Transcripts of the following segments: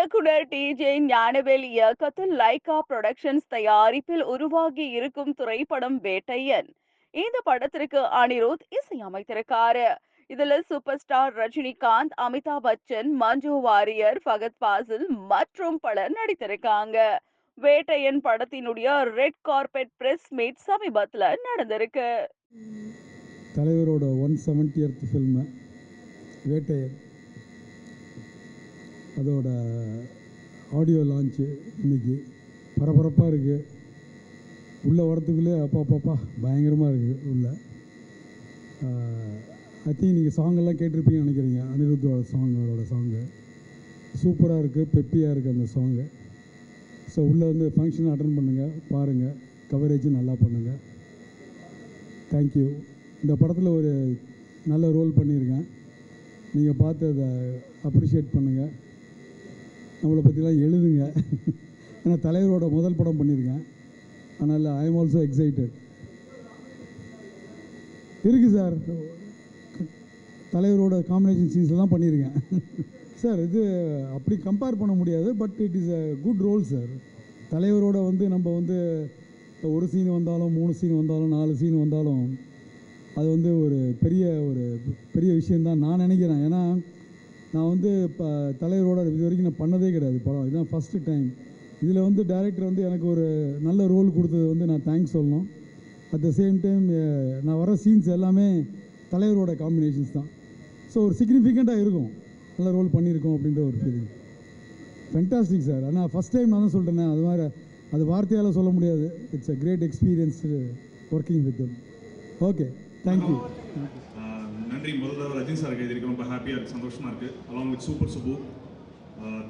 இயக்குனர் D J Gnanavel இயக்கத்தில் Lyca productions தயாரிப்பில் உருவாகி இருக்கும் திரைப்படம் வேட்டையன். இந்த படத்திற்கு அனிருத் இசையமைத்திருக்காரு. இதுல சூப்பர் ஸ்டார் ரஜினிகாந்த் அமிதாப் பச்சன் மஞ்சு வாரியர் ஃபகத் பாசில் மற்றும் பலர் நடித்திருக்காங்க. வேட்டையன் படத்தினுடைய ரெட் கார்பெட் பிரஸ் மீட் சமீபத்தில் நடந்திருக்கு. தலைவரோட ஒன் செவன்டியர்த் ஃபில்மு வேட்டையன். அதோட ஆடியோ லான்ச்சு இன்னைக்கு பரபரப்பாக இருக்குது உள்ளே வரத்துக்குள்ளே அப்பா பாப்பா பயங்கரமாக இருக்குது உள்ளே. ஐ திங்க் நீங்கள் சாங்கெல்லாம் கேட்டிருப்பீங்கன்னு நினைக்கிறீங்க. அனிருத்தோட சாங் அவரோட சாங்கு சூப்பராக இருக்குது பெப்பியாக இருக்குது அந்த சாங்கு ஸோ உள்ளே வந்து ஃபங்க்ஷன் அட்டன் பண்ணுங்கள் பாருங்கள் கவரேஜும் நல்லா பண்ணுங்கள் தேங்க்யூ இந்த படத்தில் ஒரு நல்ல ரோல் பண்ணியிருக்கேன். நீங்கள் பார்த்து அதை அப்ரிஷியேட் பண்ணுங்கள் நம்மளை பற்றிலாம் எழுதுங்க. ஏன்னா தலைவரோட முதல் படம் பண்ணியிருக்கேன். அதனால் ஐ எம் ஆல்சோ எக்ஸைட்டட் இருக்குது சார். தலைவரோட காம்பினேஷன் சீன்ஸ்லாம் பண்ணியிருக்கேன். சார் இது அப்படி கம்பேர் பண்ண முடியாது but it is a good role sir தலைவரோட வந்து நம்ம வந்து ஒரு சீன் வந்தாலும் மூணு சீன் வந்தாலும் நாலு சீன் வந்தாலும் அது வந்து ஒரு பெரிய ஒரு பெரிய விஷயந்தான் நான் நினைக்கிறேன். ஏன்னா நான் வந்து இப்போ தலைவரோட இது வரைக்கும் நான் பண்ணதே கிடையாது படம். இதுதான் ஃபஸ்ட்டு டைம் இதில் வந்து டைரக்டர் வந்து எனக்கு ஒரு நல்ல ரோல் கொடுத்தது வந்து நான் தேங்க்ஸ் சொல்லணும். அட் த சேம் டைம் நான் வர சீன்ஸ் எல்லாமே தலைவரோட காம்பினேஷன்ஸ் தான். ஸோ ஒரு சிக்னிஃபிகண்ட்டாக இருக்கும். நல்ல ரோல் பண்ணியிருக்கோம் அப்படின்ற ஒரு ஃபீலிங் ஃபென்டாஸ்டிக் சார் ஆனால் ஃபஸ்ட் டைம் நான் தான் சொல்கிறேனே அது மாதிரி அது வார்த்தையால் சொல்ல முடியாது. It's a great experience working with them okay thank you thank you நன்றி. முதல் தடவை ரஜினி சார் எழுதியிருக்கு ரொம்ப ஹாப்பியாக இருக்குது சந்தோஷமாக இருக்குது along with super Subbu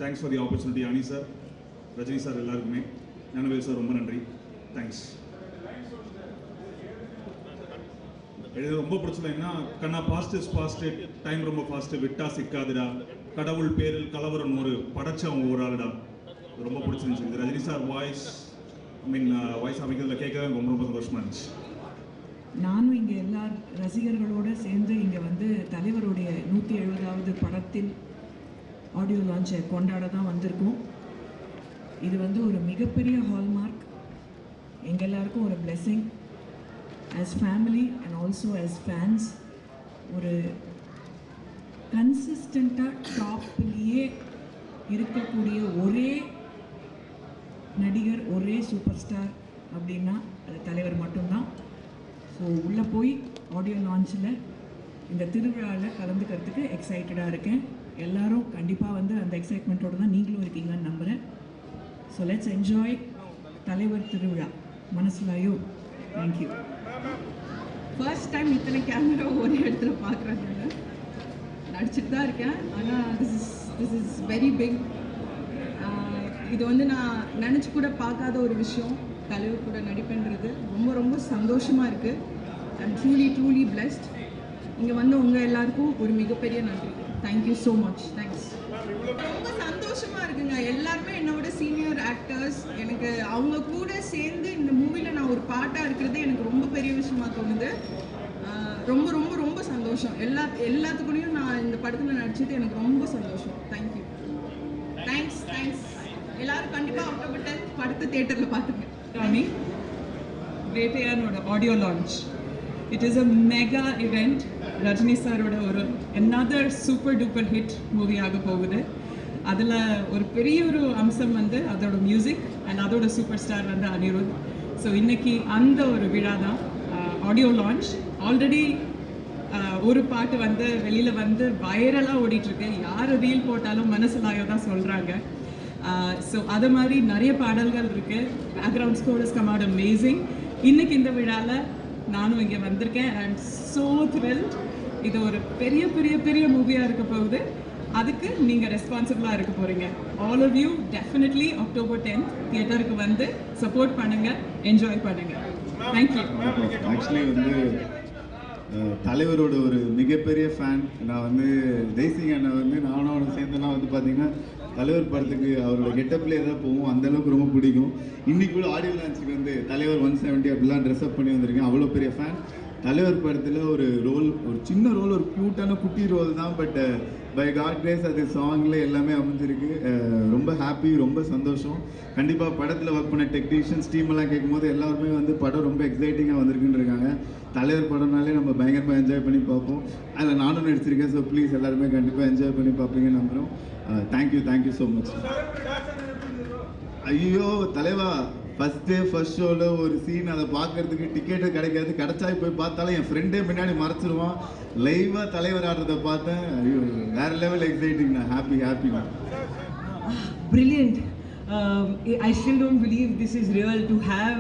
thanks for the opportunity Ani sir Rajini sir எல்லாருக்குமே. ஞானவேல் சார் ரொம்ப நன்றி. தேங்க்ஸ் எழுத ரொம்ப பிடிச்சதுன்னா கண்ணா பாஸ்ட் இஸ் பாஸ்ட் டைம் ரொம்ப ஃபாஸ்ட் விட்டா சிக்காதுடா. கடவுள் பேரில் கலவரம் ஒரு படைச்சவன் ஒரு ஆளுடா. ரொம்ப பிடிச்சிருந்துச்சு. இது Rajini sir voice I mean voice அமைக்கிறதுல கேட்கவே ரொம்ப ரொம்ப சந்தோஷமா இருந்துச்சு. நானும் இங்கே எல்லா ரசிகர்களோடு சேர்ந்து இங்கே வந்து தலைவருடைய நூற்றி எழுபதாவது படத்தில் ஆடியோ லான்ச்சை கொண்டாட தான் வந்திருக்கோம். இது வந்து ஒரு மிகப்பெரிய ஹால்மார்க் எங்கள் எல்லாருக்கும் ஒரு blessing as family and also as fans ஒரு கன்சிஸ்டண்ட்டாக டாப்லேயே இருக்கக்கூடிய ஒரே நடிகர் ஒரே சூப்பர் ஸ்டார் அப்படின்னா அது தலைவர் மட்டும்தான். ஸோ உள்ளே போய் ஆடியோ லான்ச்சில் இந்த திருவிழாவில் கலந்துக்கிறதுக்கு எக்ஸைட்டடாக இருக்கேன். எல்லாரும் கண்டிப்பாக வந்து அந்த எக்ஸைட்மெண்ட்டோட தான் நீங்களும் இருக்கீங்கன்னு நம்புகிறேன் ஸோ லெட்ஸ் என்ஜாய் தலைவர் திருவிழா. Manasilaayo thank you first time இத்தனை கேமரா ஒரே இடத்துல பார்க்குறதுனால நடிச்சுட்டு தான் இருக்கேன். ஆனால் this is this is very big இது வந்து நான் நினச்சி கூட பார்க்காத ஒரு விஷயம். தலைவர் கூட நடிப்புன்றது ரொம்ப ரொம்ப சந்தோஷமாக இருக்குது ஐம் ட்ரூலி ட்ரூலி பிளஸ்ட் இங்கே வந்து உங்கள் எல்லாருக்கும் ஒரு மிகப்பெரிய நன்றி. தேங்க்யூ ஸோ மச் தேங்க்ஸ் ரொம்ப சந்தோஷமாக இருக்குங்க. எல்லாருமே என்னோட சீனியர் ஆக்டர்ஸ் எனக்கு அவங்க கூட சேர்ந்து இந்த மூவியில் நான் ஒரு பாட்டாக இருக்கிறது எனக்கு ரொம்ப பெரிய விஷயமா தோணுது. ரொம்ப ரொம்ப ரொம்ப சந்தோஷம். எல்லா எல்லாத்துக்குள்ளேயும் நான் இந்த படத்தில் நடிச்சது எனக்கு ரொம்ப சந்தோஷம். தேங்க்யூ தேங்க்ஸ் தேங்க்ஸ் எல்லாரும் கண்டிப்பாக அக்டோபர் டென்த் படத்தை தேட்டரில் பார்த்துங்க ராணி வேட்டையாரோட audio launch it is a mega event Rajini சாரோட ஒரு another super duper hit movie ஆக போகுது. அதில் ஒரு பெரிய ஒரு அம்சம் வந்து அதோட மியூசிக் அண்ட் அதோட சூப்பர் ஸ்டார் வந்து அனிருத். ஸோ இன்னைக்கு அந்த ஒரு விழா தான் ஆடியோ லான்ச் ஆல்ரெடி ஒரு பாட்டு வந்து வெளியில் வந்து வைரலாக ஓடிட்டுருக்கு யார் ரீல் போட்டாலும் மனசுலாயோ தான் சொல்கிறாங்க ஸோ அது மாதிரி நிறைய பாடல்கள் இருக்குது background score is come out amazing இன்றைக்கி இந்த விழாவில் நானும் இங்கே வந்திருக்கேன். ஐ எம் ஸோ த்ரில்ட் இது ஒரு பெரிய பெரிய பெரிய மூவியாக இருக்க போகுது. அதுக்கு நீங்கள் ரெஸ்பான்சிபிளாக இருக்க போகிறீங்க all of you definitely October tenth தியேட்டருக்கு வந்து சப்போர்ட் பண்ணுங்கள் என்ஜாய் பண்ணுங்கள் தேங்க்யூ ஆக்சுவலி வந்து தலைவரோட ஒரு மிகப்பெரிய ஃபேன் நான் வந்து தேசிங் அண்ணன் வந்து நானும் அவனை சேர்ந்தெல்லாம் வந்து பார்த்தீங்கன்னா தலைவர் படத்துக்கு அவரோட கெட்டப்லேயே தான் போவோம். அந்த அளவுக்கு ரொம்ப பிடிக்கும். இன்னைக்கு கூட ஆடியோ லான்ச்சுக்கு வந்து தலைவர் ஒன் செவன்ட்டி அப்படிலாம் ட்ரெஸ்அப் பண்ணி வந்திருக்கேன். அவ்வளோ பெரிய ஃபேன் தலைவர் படத்தில் ஒரு ரோல் ஒரு சின்ன ரோல் ஒரு க்யூட்டான குட்டி ரோல் தான் பட் பை காட் கிரேஸ் அது சாங்கில் எல்லாமே அமைஞ்சிருக்கு. Uh, ரொம்ப ஹாப்பி ரொம்ப சந்தோஷம். கண்டிப்பாக படத்தில் ஒர்க் பண்ண டெக்னீஷியன்ஸ் டீம் கேட்கும்போது எல்லாருமே வந்து படம் ரொம்ப எக்ஸைட்டிங்காக வந்திருக்குன்னு இருக்காங்க. தலைவர் படம்னாலே நம்ம பயங்கரமாக என்ஜாய் பண்ணி பார்ப்போம். அதில் நானும் நடிச்சிருக்கேன் ஸோ ப்ளீஸ் எல்லாருமே கண்டிப்பாக என்ஜாய் பண்ணி பார்ப்பீங்கன்னு நம்புகிறோம் தேங்க்யூ தேங்க்யூ ஸோ மச் ஐயோ தலைவா! ஃபர்ஸ்ட் டே ஃபர்ஸ்ட் ஷோவில் ஒரு சீன் அதை பார்க்கறதுக்கு டிக்கெட்டு கிடைக்காது கிடைச்சா போய் பார்த்தாலும் என் ஃப்ரெண்டே பின்னாடி மறைச்சிருவான் லைவாக தலைவர் ஆடுறத பார்த்தேன் ஐயோ வேற லெவல் எக்ஸைட்டிங்ண்ணா ஹாப்பி ஹாப்பிண்ணா brilliant. Um, I still don't believe this is real to have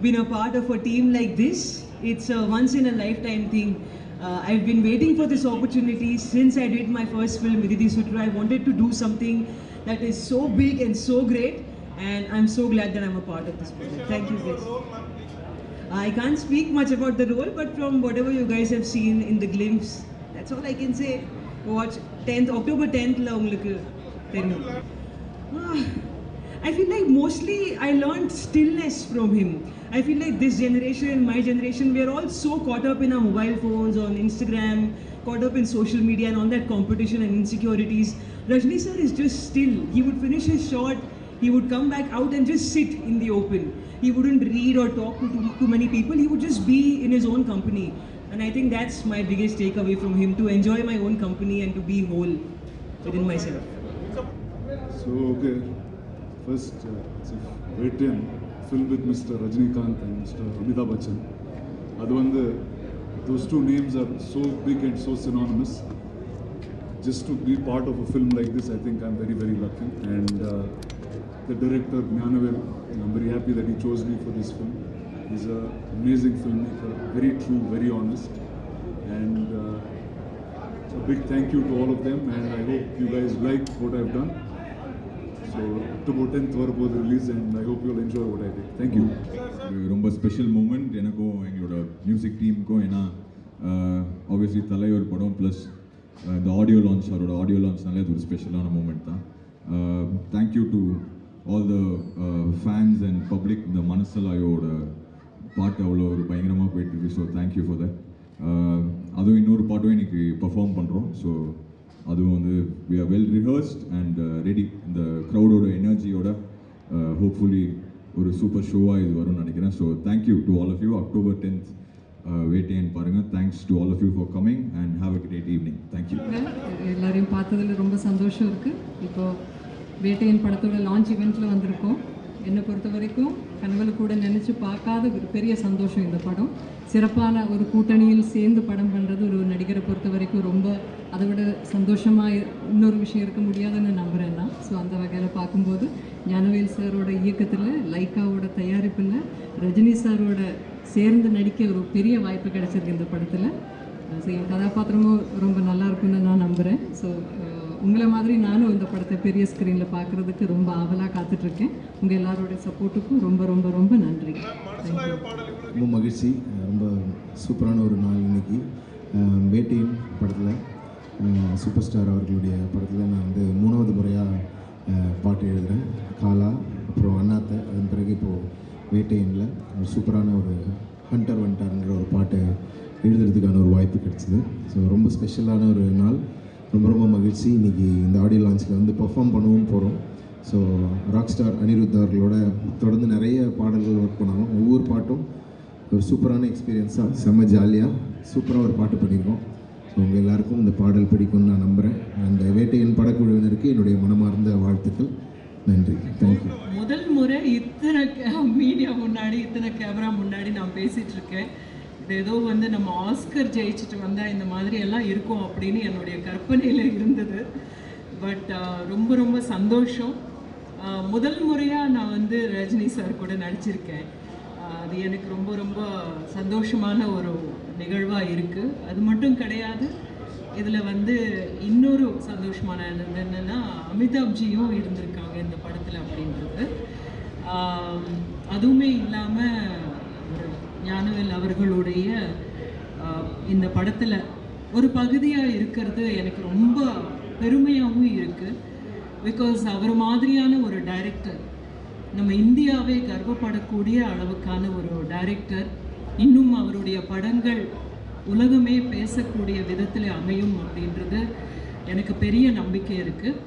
been a part of a team like this. It's a once in a lifetime thing. Uh, I've been waiting for this opportunity since I did my first film, Vididi Sutra. I wanted to do something that is so big and so great, and I'm so glad that I'm a part of this project. Thank you, guys. I can't speak much about the role, but from whatever you guys have seen in the glimpse, that's all I can say. Watch 10th October 10th la உங்களுக்கு தெரியும் Ah, I feel like mostly I learned stillness from him. I feel like this generation, my generation, we are all so caught up in our mobile phones, on Instagram, caught up in social media and all that competition and insecurities. Rajni sir is just still. He would finish his shot, he would come back out and just sit in the open. He wouldn't read or talk to too, too many people. He would just be in his own company. And I think that's my biggest takeaway from him to enjoy my own company and to be whole within myself. So, okay, first, uh, it's a Veteran film with Mr. Rajinikanth and Mr. Amitabh Bachchan. அது வந்து those two names are so big and so synonymous. Just to be part of a film like this, I think I'm very, very lucky. And uh, the director, Gnanavel, I'm very happy that he chose me for this film. He's an amazing filmmaker, very true, very honest. And uh, so a big thank you to all of them, and I hope you guys like what I've done. So October 10th வரப்போகுது release and I hope you'll enjoy what I did thank you you ரொம்ப special moment எனக்கும் எங்களோட music டீமுக்கும் ஏன்னா obviously தலையோர் படம் plus இந்த audio launch அவரோட audio லான்ச்னாலே அது ஒரு ஸ்பெஷலான மூமெண்ட் தான் thank you to all the fans and public இந்த மனசலாயோட பாட்டு அவ்வளோ ஒரு பயங்கரமாக போயிட்டுருக்கு. ஸோ தேங்க்யூ ஃபார் தட் அதுவும் இன்னொரு பாட்டும் இன்னைக்கு பர்ஃபார்ம் பண்ணுறோம் ஸோ அதுவும் வந்து we are well rehearsed and ready இந்த க்ரௌடோட எனர்ஜியோட ஹோப்ஃபுல்லி ஒரு சூப்பர் ஷோவாக இது வரும்னு நினைக்கிறேன். So thank you to all of you October tenth Vettaiyan பாருங்கள் thanks to all of you for coming and have a great evening thank you எல்லாரையும் பார்த்ததுல ரொம்ப சந்தோஷம் இருக்குது இப்போ வேட்டையின் படத்தோட லான்ச் ஈவெண்ட்டில் வந்திருக்கோம். என்னை பொறுத்த வரைக்கும் கனவுல கூட நினச்சி பார்க்காத ஒரு பெரிய சந்தோஷம் இந்த படம். சிறப்பான ஒரு கூட்டணியில் சேர்ந்து படம் பண்ணுறது ஒரு நடிகரை பொறுத்த வரைக்கும் ரொம்ப அதை விட சந்தோஷமாக இன்னொரு விஷயம் இருக்க முடியாதுன்னு நம்புகிறேன் நான் ஸோ அந்த வகையில் பார்க்கும்போது ஞானவேல் சாரோட இயக்கத்தில் லைக்காவோட தயாரிப்பில் ரஜினி சாரோட சேர்ந்து நடிக்க ஒரு பெரிய வாய்ப்பு கிடைச்சிருக்கு இந்த படத்தில். ஸோ என் கதாபாத்திரமும் ரொம்ப நல்லா இருக்கும்னு நான் நம்புகிறேன் ஸோ உங்களை மாதிரி நானும் இந்த படத்தை பெரிய ஸ்க்ரீனில் பார்க்குறதுக்கு ரொம்ப ஆவலாக காத்துட்ருக்கேன். உங்கள் எல்லாரோட சப்போர்ட்டுக்கும் ரொம்ப ரொம்ப ரொம்ப நன்றி. ரொம்ப மகிழ்ச்சி. ரொம்ப சூப்பரான ஒரு நாள் இன்னைக்கு. வேட்டையின் படத்தில் சூப்பர் ஸ்டார் அவர்களுடைய படத்தில் நான் வந்து மூணாவது முறையாக பாட்டு எழுதுகிறேன் காலா அப்புறம் அண்ணாத்தை அதன் பிறகு இப்போது வேட்டையனில் ஒரு சூப்பரான ஒரு ஹண்டர் வண்டார்ங்கிற ஒரு பாட்டை எழுதுறதுக்கான ஒரு வாய்ப்பு கிடைச்சிது. ஸோ ரொம்ப ஸ்பெஷலான ஒரு நாள். ரொம்ப ரொம்ப மகிழ்ச்சி. இன்றைக்கி இந்த ஆடியோ லான்ச்சில் வந்து பெர்ஃபார்ம் பண்ணவும் போகிறோம் ஸோ ராக் ஸ்டார் அனிருத் அவர்களோட தொடர்ந்து நிறைய பாடல்கள் ஒர்க் பண்ணாலும் ஒவ்வொரு பாட்டும் ஒரு சூப்பரான எக்ஸ்பீரியன்ஸாக செம்ம ஜாலியாக சூப்பராக ஒரு பாட்டு பண்ணியிருக்கோம் ஸோ உங்கள் எல்லாருக்கும் இந்த பாடல் பிடிக்கும்னு நான் நம்புகிறேன் அந்த வேட்டையின் படக்குழுவினருக்கு என்னுடைய மனமார்ந்த வாழ்த்துக்கள். நன்றி. தேங்க்யூ முதல் முறை இத்தனை மீடியா முன்னாடி இத்தனை கேமரா முன்னாடி நான் பேசிகிட்ருக்கேன் இருக்கேன். இது ஏதோ வந்து நம்ம ஆஸ்கர் ஜெயிச்சுட்டு வந்தால் இந்த மாதிரி எல்லாம் இருக்கும் அப்படின்னு என்னுடைய கற்பனையில் இருந்தது. பட் ரொம்ப ரொம்ப சந்தோஷம். முதல் முறையாக நான் வந்து ரஜினி சார் கூட நடிச்சிருக்கேன். அது எனக்கு ரொம்ப ரொம்ப சந்தோஷமான ஒரு நிகழ்வாக இருக்குது அது மட்டும் கிடையாது இதில் வந்து இன்னொரு சந்தோஷமான என்னென்னா அமிதாப்ஜியும் இருந்திருக்காங்க இந்த படத்தில் அப்படின்றது. அதுவுமே இல்லாமல் ஒரு ஞானவேல் அவர்களுடைய இந்த படத்தில் ஒரு பகுதியாக இருக்கிறது எனக்கு ரொம்ப பெருமையாகவும் இருக்குது பிகாஸ் அவர் மாதிரியான ஒரு டைரக்டர் நம்ம இந்தியாவே கர்வப்படக்கூடிய அளவுக்கான ஒரு டைரக்டர் இன்னும் அவருடைய படங்கள் உலகமே பேசக்கூடிய விதத்தில் அமையும் அப்படின்றது எனக்கு பெரிய நம்பிக்கை இருக்குது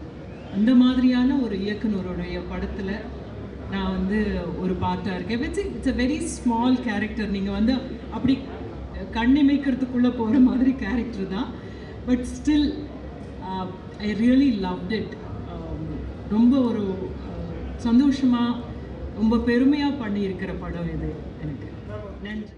அந்த மாதிரியான ஒரு இயக்குனருடைய படத்தில் நான் வந்து ஒரு பார்ட்டாக இருக்கேன். It's it's a very small character நீங்கள் வந்து அப்படி கண்ணிமைக்கிறதுக்குள்ளே போகிற மாதிரி கேரக்டர் தான். But still I really loved it ரொம்ப ஒரு uh, சந்தோஷமாக ரொம்ப பெருமையாக பண்ணியிருக்கிற படம் இது எனக்கு. நன்றி.